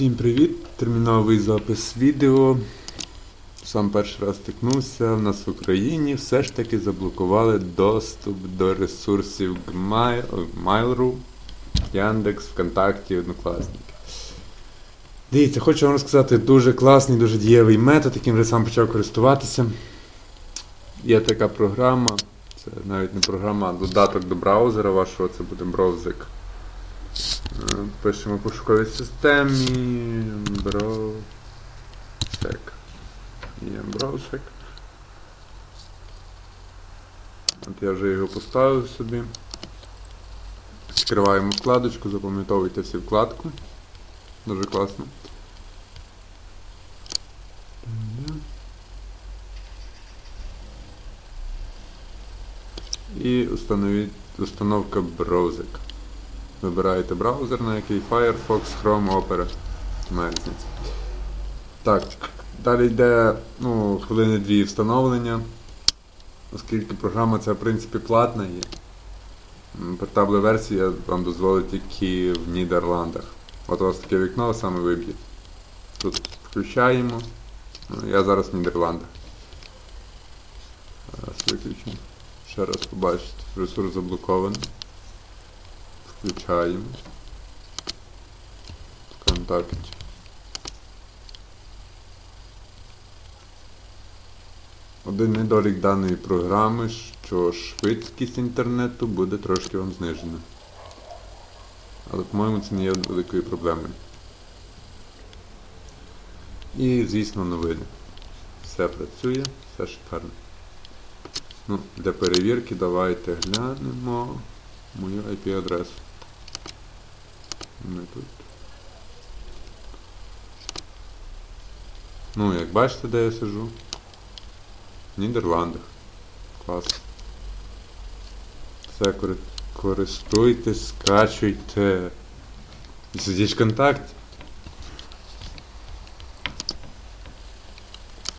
Всім привіт! Терміновий запис відео. Сам перший раз стикнувся. В нас в Україні все ж таки заблокували доступ до ресурсів Mail.ru, Яндекс, ВКонтакті, Однокласники. Дивіться, хочу вам розказати дуже класний, дуже дієвий метод, яким вже сам почав користуватися. Є така програма, це навіть не програма, а додаток до браузера вашого, це буде браузик. Пишемо пошуковій системі Browsec. Є Browsec. От я вже його поставив собі. Відкриваємо вкладочку, запам'ятовуйте всі вкладку. Дуже класно. І установіть, установка Browsec. Вибираєте браузер, на який Firefox, Chrome, Opera. Немає. Так, далі йде ну, хвилини дві встановлення. Оскільки програма ця в принципі платна є. Портабла версія вам дозволить тільки в Нідерландах. От у вас таке вікно саме виб'є. Тут включаємо. Ну, Я зараз в Нідерландах. Зараз виключимо. Ще раз побачите, ресурс заблокований. Включаємо. Контакт. Один недолік даної програми, що швидкість інтернету буде трошки вам знижена. Але, по-моєму, це не є великою проблемою. І, звісно, новини. Все працює, все шикарно. Ну, для перевірки давайте глянемо мою IP-адресу. Ми тут. Ну, як бачите, де я сижу? В Нідерландах. Клас. Все, кори- користуйтесь, скачуйте. Сидіть в контакті.